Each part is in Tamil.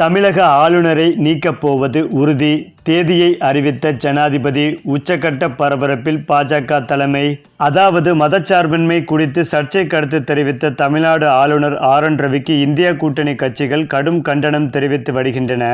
தமிழக ஆளுநரை நீக்கப் போவது உறுதி. தேதியை அறிவித்த ஜனாதிபதி உச்சக்கட்ட பரபரப்பில் பாஜக தலைமை. அதாவது மதச்சார்பின்மை குறித்து சர்ச்சை கருத்து தெரிவித்த தமிழ்நாடு ஆளுநர் ஆர் என் ரவிக்கு இந்தியா கூட்டணி கட்சிகள் கடும் கண்டனம் தெரிவித்து வருகின்றன.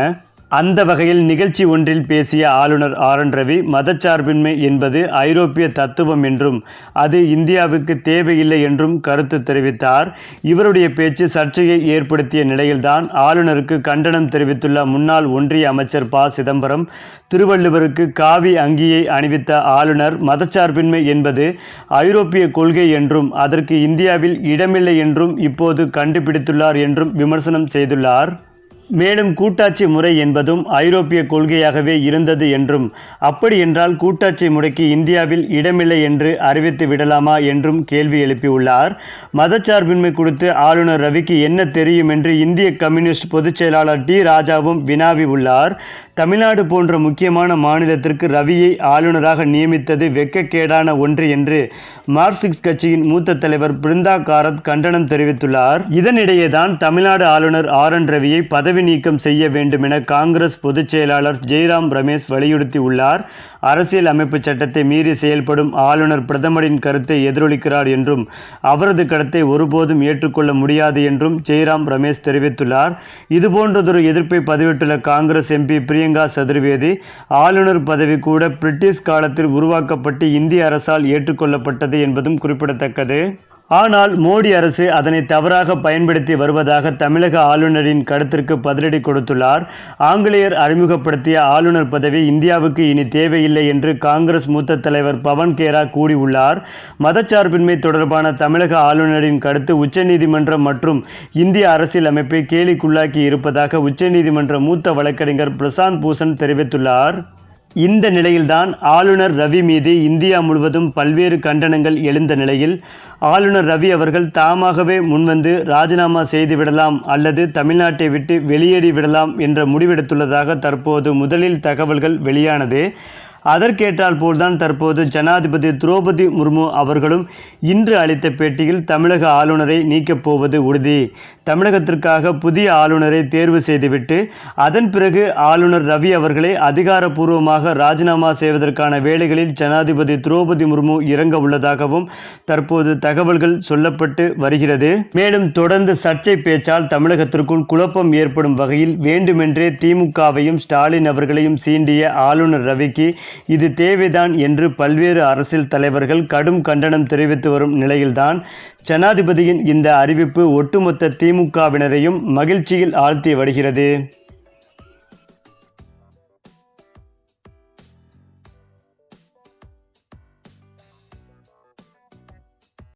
அந்த வகையில் நிகழ்ச்சி ஒன்றில் பேசிய ஆளுநர் ஆர் என் ரவி மதச்சார்பின்மை என்பது ஐரோப்பிய தத்துவம் என்றும் அது இந்தியாவுக்கு தேவையில்லை என்றும் கருத்து தெரிவித்தார். இவருடைய பேச்சு சர்ச்சையை ஏற்படுத்திய நிலையில்தான் ஆளுநருக்கு கண்டனம் தெரிவித்துள்ள முன்னாள் ஒன்றிய அமைச்சர் ப. சிதம்பரம் திருவள்ளுவருக்கு காவி அங்கியை அணிவித்த ஆளுநர் மதச்சார்பின்மை என்பது ஐரோப்பிய கொள்கை என்றும் அதற்கு இந்தியாவில் இடமில்லை என்றும் இப்போது கண்டுபிடித்துள்ளார் என்றும் விமர்சனம் செய்துள்ளார். மேலும் கூட்டாட்சி முறை என்பதும் ஐரோப்பிய கொள்கையாகவே இருந்தது என்றும் அப்படி என்றால் கூட்டாட்சி முறைக்கு இந்தியாவில் இடமில்லை என்று அறிவித்து விடலாமா என்றும் கேள்வி எழுப்பியுள்ளார். மதச்சார்பின்மை குறித்து ஆளுநர் ரவிக்கு என்ன தெரியும் என்று இந்திய கம்யூனிஸ்ட் பொதுச் செயலாளர் டி. ராஜாவும் வினாவி உள்ளார். தமிழ்நாடு போன்ற முக்கியமான மாநிலத்திற்கு ரவியை ஆளுநராக நியமித்தது வெட்கக்கேடான ஒன்று என்று மார்க்சிஸ்ட் கட்சியின் மூத்த தலைவர் பிருந்தா காரத் கண்டனம் தெரிவித்துள்ளார். இதனிடையே தான் தமிழ்நாடு ஆளுநர் ஆர். என். ரவியை பதவி நீக்கம் செய்ய வேண்டும் என காங்கிரஸ் பொதுச் செயலாளர் ஜெய்ராம் ரமேஷ் வலியுறுத்தியுள்ளார். அரசியல் அமைப்பு சட்டத்தை மீறி செயல்படும் ஆளுநர் பிரதமரின் கருத்தை எதிரொலிக்கிறார் என்றும் அவரது கருத்தை ஒருபோதும் ஏற்றுக்கொள்ள முடியாது என்றும் ஜெய்ராம் ரமேஷ் தெரிவித்துள்ளார். இதுபோன்றதொரு எதிர்ப்பை பதிவிட்டுள்ள காங்கிரஸ் எம்பி பிரியங்கா சதுர்வேதி ஆளுநர் பதவி கூட பிரிட்டிஷ் காலத்தில் உருவாக்கப்பட்டு இந்திய அரசால் ஏற்றுக்கொள்ளப்பட்டது என்பதும் குறிப்பிடத்தக்கது. ஆனால் மோடி அரசு அதனை தவறாக பயன்படுத்தி வருவதாக தமிழக ஆளுநரின் கருத்திற்கு பதிலடி கொடுத்துள்ளார். ஆங்கிலேயர் அறிமுகப்படுத்திய ஆளுநர் பதவி இந்தியாவுக்கு இனி தேவையில்லை என்று காங்கிரஸ் மூத்த தலைவர் பவன் கேரா கூறியுள்ளார். மதச்சார்பின்மை தொடர்பான தமிழக ஆளுநரின் கருத்து உச்சநீதிமன்றம் மற்றும் இந்திய அரசியல் அமைப்பை கேலிக்குள்ளாக்கி இருப்பதாக உச்சநீதிமன்ற மூத்த வழக்கறிஞர் பிரசாந்த் பூஷன் தெரிவித்துள்ளார். இந்த நிலையில்தான் ஆளுநர் ரவி மீது இந்தியா முழுவதும் பல்வேறு கண்டனங்கள் எழுந்த நிலையில் ஆளுநர் ரவி அவர்கள் தாமாகவே முன்வந்து ராஜினாமா செய்து விடலாம் அல்லது தமிழ்நாட்டை விட்டு வெளியேறி விடலாம் என்ற முடிவெடுத்துள்ளதாக தற்போது முதலில் தகவல்கள் வெளியானது. அதற்கேற்றால் போல்தான் தற்போது ஜனாதிபதி திரௌபதி முர்மு அவர்களும் இன்று அளித்த பேட்டியில் தமிழக ஆளுநரை நீக்கப் போவது உறுதி. தமிழகத்திற்காக புதிய ஆளுநரை தேர்வு செய்துவிட்டு அதன் பிறகு ஆளுநர் ரவி அவர்களை அதிகாரப்பூர்வமாக ராஜினாமா செய்வதற்கான வேலைகளில் ஜனாதிபதி திரௌபதி முர்மு இறங்க உள்ளதாகவும் தற்போது தகவல்கள் சொல்லப்பட்டு வருகிறது. மேலும் தொடர்ந்து சர்ச்சை பேச்சால் தமிழகத்திற்குள் குழப்பம் ஏற்படும் வகையில் வேண்டுமென்றே திமுகவையும் ஸ்டாலின் அவர்களையும் சீண்டிய ஆளுநர் ரவிக்கு இது தேவைதான் என்று பல்வேறு அரசியல் தலைவர்கள் கடும் கண்டனம் தெரிவித்து வரும் நிலையில்தான் ஜனாதிபதியின் இந்த அறிவிப்பு ஒட்டுமொத்த திமுகவினரையும் மகிழ்ச்சியில் ஆழ்த்தி வருகிறது.